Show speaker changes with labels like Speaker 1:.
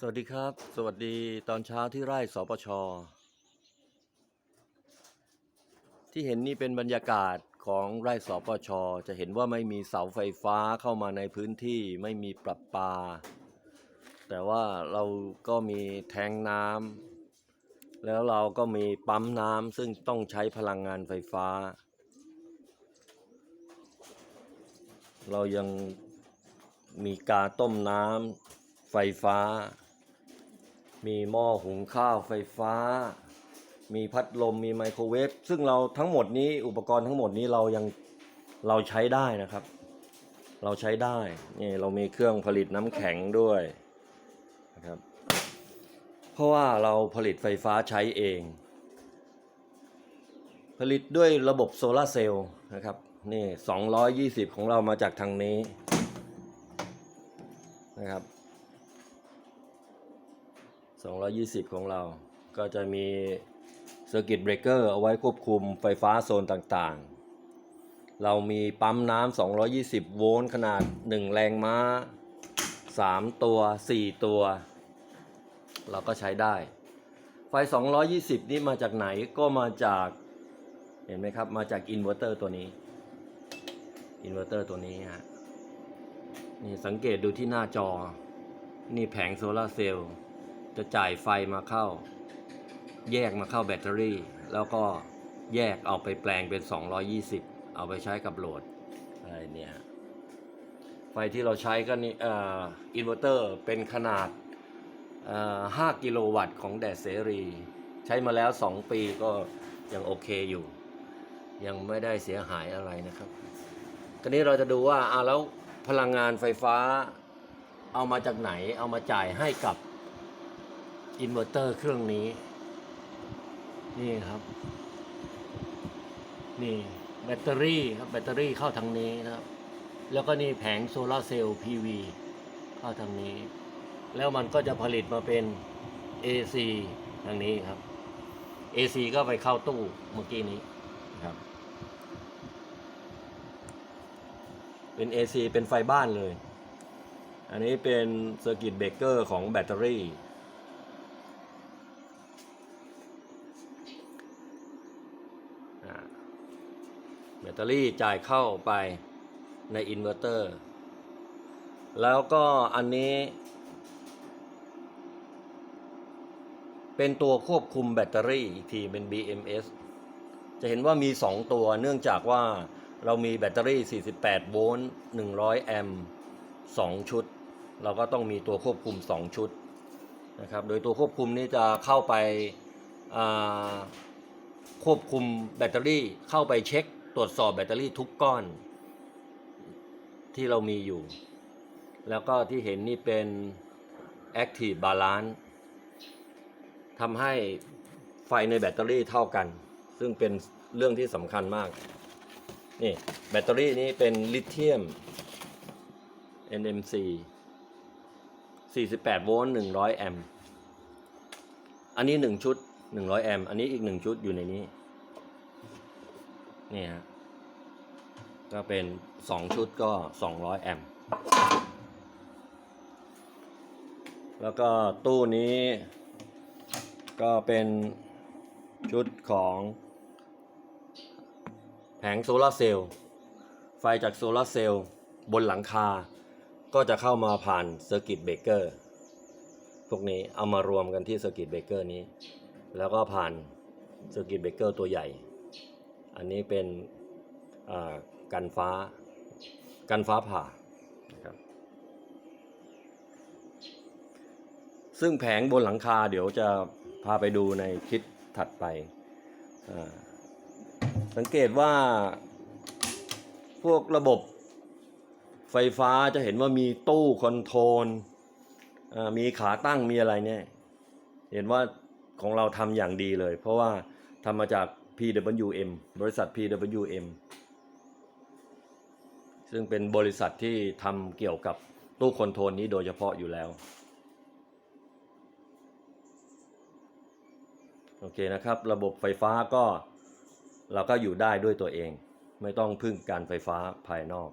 Speaker 1: สวัสดีครับ สวัสดีตอนเช้าที่ไร่สปช ที่เห็นนี่เป็นบรรยากาศของไร่สปช จะเห็นว่าไม่มีเสาไฟฟ้าเข้ามาในพื้นที่ไม่มีปรับปา แต่ว่าเราก็มีแทงน้ำแล้วเราก็มีปั๊มน้ำซึ่งต้องใช้พลังงานไฟฟ้า เรายังมีกาต้มน้ำไฟฟ้า มีหม้อหุงข้าวไฟฟ้า มีพัดลมมีไมโครเวฟซึ่งเราทั้งหมดนี้อุปกรณ์ทั้งหมดนี้เรายังเราใช้ได้นะครับ เราใช้ได้นี่เรามีเครื่องผลิตน้ำแข็งด้วยนะครับ เพราะว่าเราผลิตไฟฟ้าใช้เอง ผลิตด้วยระบบโซลาเซลล์นะครับนี่220 ของเรามาจากทางนี้นะครับ 220 ของเราก็จะมีเซอร์กิตเบรกเกอร์เอาไว้ควบคุมไฟฟ้าโซนต่างๆ เรามีปั๊มน้ำ 220 โวลต์ขนาด 1 แรงม้า 3 ตัว 4 ตัว เราก็ใช้ได้ ไฟ 220 นี่มาจากไหนก็มาจาก เห็นไหมครับ มาจากอินเวอร์เตอร์ตัวนี้ อินเวอร์เตอร์ตัวนี้ฮะ นี่สังเกตดูที่หน้าจอ นี่แผงโซลาเซลล์ จะจ่ายไฟมาเข้า แยกมาเข้าแบตเตอรี่ แล้วก็แยกเอาไปแปลงเป็น 220 เอาไปใช้กับโหลดอะไรเนี่ยไฟที่เราใช้ก็นี่อ่ออินเวอร์เตอร์เป็นขนาดอ่อ5กิโลวัตต์ของแดดเสรี ใช้มาแล้ว 2 ปีก็ยังโอเคอยู่ ยังไม่ได้เสียหายอะไรนะครับทีนี้เราจะดูว่าอาแล้วพลังงานไฟฟ้าเอามาจากไหนเอามาจ่ายให้กับ อินเวอร์เตอร์เครื่องนี้ นี่ครับ นี่แบตเตอรี่ครับแบตเตอรี่เข้าทางนี้นะครับ แล้วก็นี่แผงโซลาร์เซลล์ PV เข้าทางนี้ แล้วมันก็จะผลิตมาเป็น AC ทางนี้ครับ AC ก็ไปเข้าตู้เมื่อกี้นี้ครับ เป็น AC เป็นไฟบ้านเลย อันนี้เป็นเซอร์กิตเบรกเกอร์ของแบตเตอรี่ อ่าแบ ตเตอรี่จ่ายเข้าไปในอินเวอร์เตอร์ แล้วก็อันนี้ เป็นตัวควบคุมแบตเตอรี่อีกทีเป็น BMS จะเห็นว่ามี 2 ตัวเนื่องจากว่าเรามีแบตเตอรี่ 48 โวลต์ 100 แอมป์ 2 ชุด เราก็ต้องมีตัวควบคุม 2 ชุดนะครับ โดยตัวควบคุมนี้จะเข้าไปาควบคุมแบตเตอรี่เข้าไปเช็ค ตรวจสอบแบตเตอรี่ทุกก้อน ที่เรามีอยู่ แล้วก็ที่เห็นนี่เป็น Active Balance ทำให้ไฟในแบตเตอรี่เท่ากัน ซึ่งเป็นเรื่องที่สำคัญมาก นี่แบตเตอรี่นี้เป็นลิเธียม NMC 48 โวลต์ 100 แอมป์ อันนี้ 1 ชุด 100 แอมป์ อันนี้อีก 1 ชุดอยู่ในนี้ นี่ฮะก็เป็น 2 ชุดก็ 200 แอมป์แล้วก็ตู้นี้ก็เป็นชุดของแผงโซลาร์เซลล์ไฟจากโซลาร์เซลล์บนหลังคา ก็จะเข้ามาผ่านเซอร์กิตเบรกเกอร์พวกนี้เอามารวมกันที่เซอร์กิตเบรกเกอร์นี้ แล้วก็ผ่านเซอร์กิตเบรกเกอร์ตัวใหญ่ อันนี้เป็นกันฟ้ากันฟ้าผ่านะครับซึ่งแผงบนหลังคาเดี๋ยวจะพาไปดูในคลิปถัดไป สังเกตว่าพวกระบบไฟฟ้าจะเห็นว่ามีตู้คอนโทรลมีขาตั้งมีอะไรเนี่ย เห็นว่าของเราทำอย่างดีเลย เพราะว่าทำมาจาก PWM บริษัท PWM ซึ่งเป็นบริษัทที่ทำเกี่ยวกับตู้คอนโทรลนี้โดยเฉพาะอยู่แล้ว โอเคนะครับ ระบบไฟฟ้าก็เราก็อยู่ได้ด้วยตัวเอง ไม่ต้องพึ่งการไฟฟ้าภายนอก